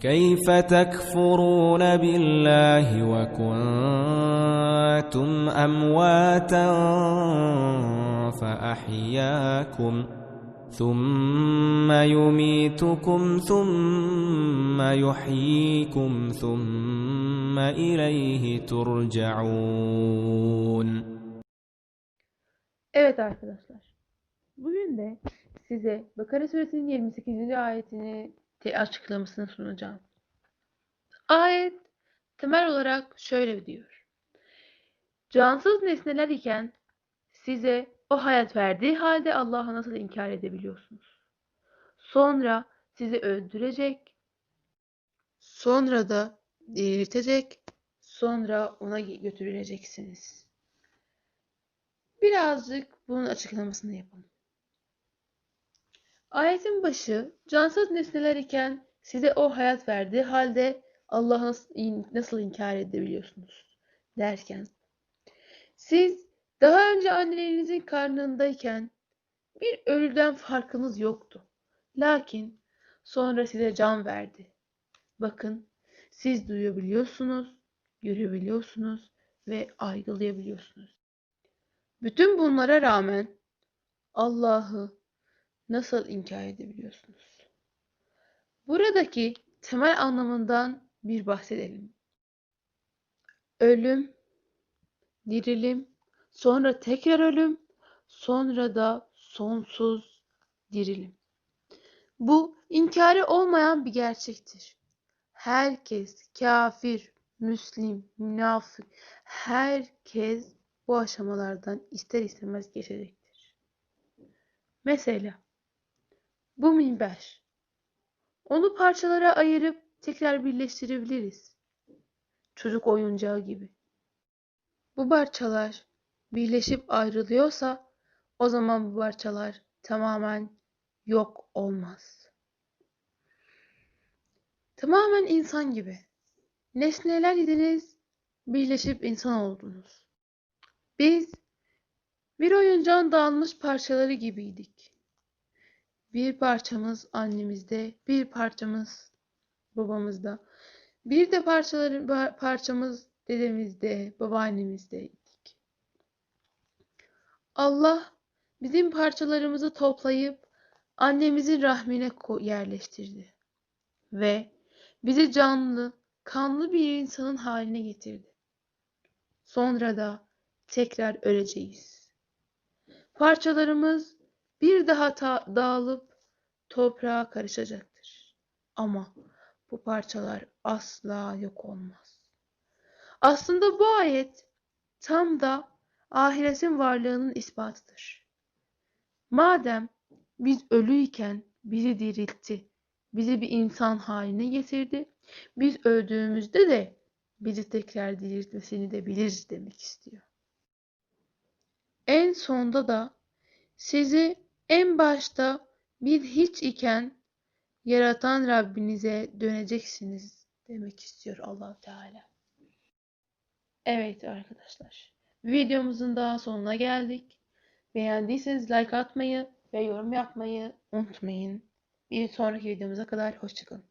كيف تكفرون بالله وكنتم أمواتا فأحياكم ثم يميتكم ثم يحييكم ثم إليه ترجعون Evet arkadaşlar. Bugün de size Bakara suresinin 28. ayetini te- açıklamasını sunacağım. Ayet temel olarak şöyle diyor. Cansız nesneler iken size o hayat verdiği halde Allah'ı nasıl inkar edebiliyorsunuz? Sonra sizi öldürecek, sonra da diriltecek, sonra ona götürüleceksiniz. Birazcık bunun açıklamasını yapalım. Ayetin başı cansız nesneler iken size o hayat verdiği halde Allah'ı nasıl, inkar edebiliyorsunuz derken siz daha önce annelerinizin karnındayken bir ölüden farkınız yoktu. Lakin sonra size can verdi. Bakın siz duyabiliyorsunuz, görebiliyorsunuz ve algılayabiliyorsunuz. Bütün bunlara rağmen Allah'ı nasıl inkar edebiliyorsunuz? Buradaki temel anlamından bir bahsedelim. Ölüm, dirilim, sonra tekrar ölüm, sonra da sonsuz dirilim. Bu inkarı olmayan bir gerçektir. Herkes, kafir, müslim, münafık, herkes bu aşamalardan ister istemez geçecektir. Mesela bu minber. Onu parçalara ayırıp tekrar birleştirebiliriz. Çocuk oyuncağı gibi. Bu parçalar birleşip ayrılıyorsa o zaman bu parçalar tamamen yok olmaz. Tamamen insan gibi. Nesneler idiniz, birleşip insan oldunuz. Biz bir oyuncağın dağılmış parçaları gibiydik. Bir parçamız annemizde, bir parçamız babamızda, bir de parçaları, parçamız dedemizde, babaannemizdeydik. Allah bizim parçalarımızı toplayıp annemizin rahmine yerleştirdi ve bizi canlı, kanlı bir insanın haline getirdi. Sonra da tekrar öleceğiz. Parçalarımız bir daha dağılıp toprağa karışacaktır. Ama bu parçalar asla yok olmaz. Aslında bu ayet tam da ahiretin varlığının ispatıdır. Madem biz ölüyken bizi diriltti, bizi bir insan haline getirdi, biz öldüğümüzde de bizi tekrar diriltmesini de biliriz demek istiyor. En sonda da sizi en başta bir hiç iken yaratan Rabbinize döneceksiniz demek istiyor allah Teala. Evet arkadaşlar. Videomuzun daha sonuna geldik. Beğendiyseniz like atmayı ve yorum yapmayı unutmayın. Bir sonraki videomuza kadar hoşçakalın.